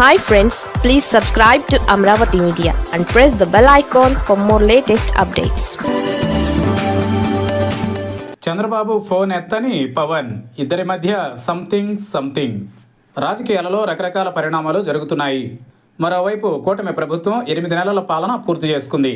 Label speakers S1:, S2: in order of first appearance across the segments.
S1: Hi friends please subscribe to Amaravati media and press the bell icon for more latest updates
S2: Chandrababu phone ఎత్తని Pawan ఇద్దరి మధ్య something something రాజకీయాలలో రకరకాల పరిణామాలు జరుగుతున్నాయి. మరోవైపు కూటమి ప్రభుత్వం ఎనిమిది నెలల పాలన పూర్తి చేసుకుంది.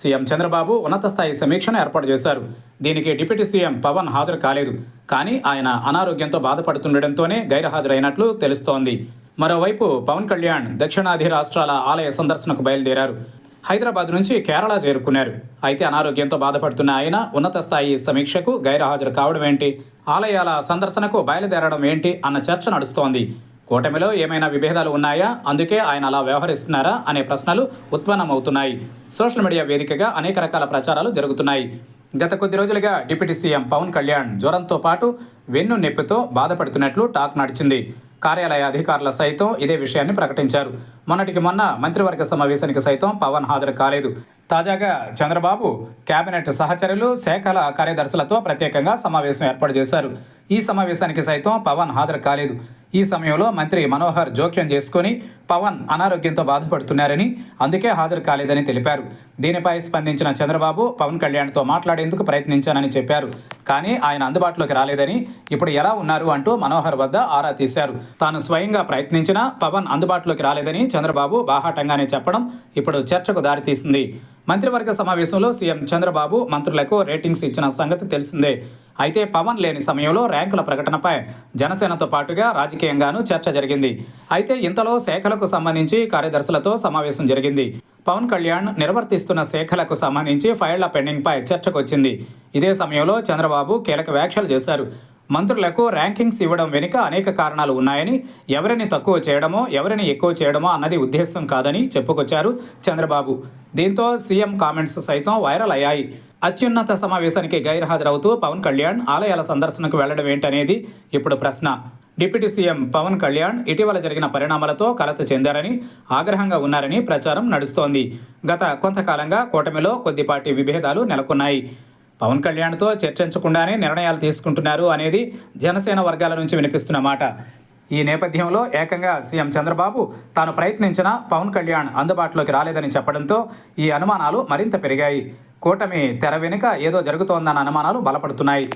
S2: సీఎం చంద్రబాబు ఉన్నత స్థాయి సమీక్షను ఏర్పాటు చేశారు. దీనికి డిప్యూటీ సీఎం పవన్ హాజరు కాలేదు. కానీ ఆయన అనారోగ్యంతో బాధపడుతుండటంతోనే గైర్హాజరైనట్లు తెలుస్తోంది. మరోవైపు పవన్ కళ్యాణ్ దక్షిణాది రాష్ట్రాల ఆలయ సందర్శనకు బయలుదేరారు. హైదరాబాద్ నుంచి కేరళ చేరుకున్నారు. అయితే అనారోగ్యంతో బాధపడుతున్న ఆయన ఉన్నత స్థాయి సమీక్షకు గైర్హాజరు కావడం ఏంటి? ఆలయాల సందర్శనకు బయలుదేరడం ఏంటి? అన్న చర్చ నడుస్తోంది. కూటమిలో ఏమైనా విభేదాలు ఉన్నాయా? అందుకే ఆయన అలా వ్యవహరిస్తున్నారా? అనే ప్రశ్నలు ఉత్పన్నమవుతున్నాయి. సోషల్ మీడియా వేదికగా అనేక రకాల ప్రచారాలు జరుగుతున్నాయి. గత కొద్ది రోజులుగా డిప్యూటీ సీఎం పవన్ కళ్యాణ్ జ్వరంతో పాటు వెన్ను నొప్పితో బాధపడుతున్నట్లు టాక్ నడిచింది. కార్యాలయ అధికారుల సైతం ఇదే విషయాన్ని ప్రకటించారు. మొన్నటికి మొన్న మంత్రివర్గ సమావేశానికి సైతం పవన్ హాజరు కాలేదు. తాజాగా చంద్రబాబు కేబినెట్ సహచరులు శాఖల కార్యదర్శులతో ప్రత్యేకంగా సమావేశం ఏర్పాటు చేశారు. ఈ సమావేశానికి సైతం పవన్ హాజరు కాలేదు. ఈ సమయంలో మంత్రి మనోహర్ జోక్యం చేసుకుని పవన్ అనారోగ్యంతో బాధపడుతున్నారని అందుకే హాజరు కాలేదని తెలిపారు. దీనిపై స్పందించిన చంద్రబాబు పవన్ కళ్యాణ్తో మాట్లాడేందుకు ప్రయత్నించానని చెప్పారు. కానీ ఆయన అందుబాటులోకి రాలేదని ఇప్పుడు ఎలా ఉన్నారు అంటూ మనోహర్ వద్ద ఆరా తీశారు. తాను స్వయంగా ప్రయత్నించినా పవన్ అందుబాటులోకి రాలేదని చంద్రబాబు బాహాటంగానే చెప్పడం ఇప్పుడు చర్చకు దారితీసింది. మంత్రివర్గ సమావేశంలో సీఎం చంద్రబాబు మంత్రులకు రేటింగ్స్ ఇచ్చిన సంగతి తెలిసిందే. అయితే పవన్ లేని సమయంలో ర్యాంకుల ప్రకటనపై జనసేనతో పాటుగా రాజకీయంగానూ చర్చ జరిగింది. అయితే ఇంతలో శాఖలకు సంబంధించి కార్యదర్శులతో సమావేశం జరిగింది. పవన్ కళ్యాణ్ నిర్వర్తిస్తున్న శాఖలకు సంబంధించి ఫైళ్ళ పెండింగ్పై చర్చకు వచ్చింది ఇదే సమయంలో చంద్రబాబు కీలక వ్యాఖ్యలు చేశారు. మంత్రులకు ర్యాంకింగ్స్ ఇవ్వడం వెనుక అనేక కారణాలు ఉన్నాయని ఎవరిని తక్కువ చేయడమో ఎవరిని ఎక్కువ చేయడమో అన్నది ఉద్దేశం కాదని చెప్పుకొచ్చారు చంద్రబాబు. దీంతో సీఎం కామెంట్స్ సైతం వైరల్ అయ్యాయి. అత్యున్నత సమావేశానికి గైర్హాజరవుతూ పవన్ కళ్యాణ్ ఆలయాల సందర్శనకు వెళ్ళడం ఏంటనేది ఇప్పుడు ప్రశ్న. డిప్యూటీ సీఎం పవన్ కళ్యాణ్ ఇటీవల జరిగిన పరిణామాలతో కలత చెందారని ఆగ్రహంగా ఉన్నారని ప్రచారం నడుస్తోంది. గత కొంతకాలంగా కూటమిలో కొద్దిపాటి విభేదాలు నెలకొన్నాయి. పవన్ కళ్యాణ్తో చర్చించకుండానే నిర్ణయాలు తీసుకుంటున్నారు అనేది జనసేన వర్గాల నుంచి వినిపిస్తున్న మాట. ఈ నేపథ్యంలో ఏకంగా సీఎం చంద్రబాబు తాను ప్రయత్నించిన పవన్ కళ్యాణ్ అందుబాటులోకి రాలేదని చెప్పడంతో ఈ అనుమానాలు మరింత పెరిగాయి. కూటమి తెర వెనుక ఏదో జరుగుతోందన్న అనుమానాలు బలపడుతున్నాయి.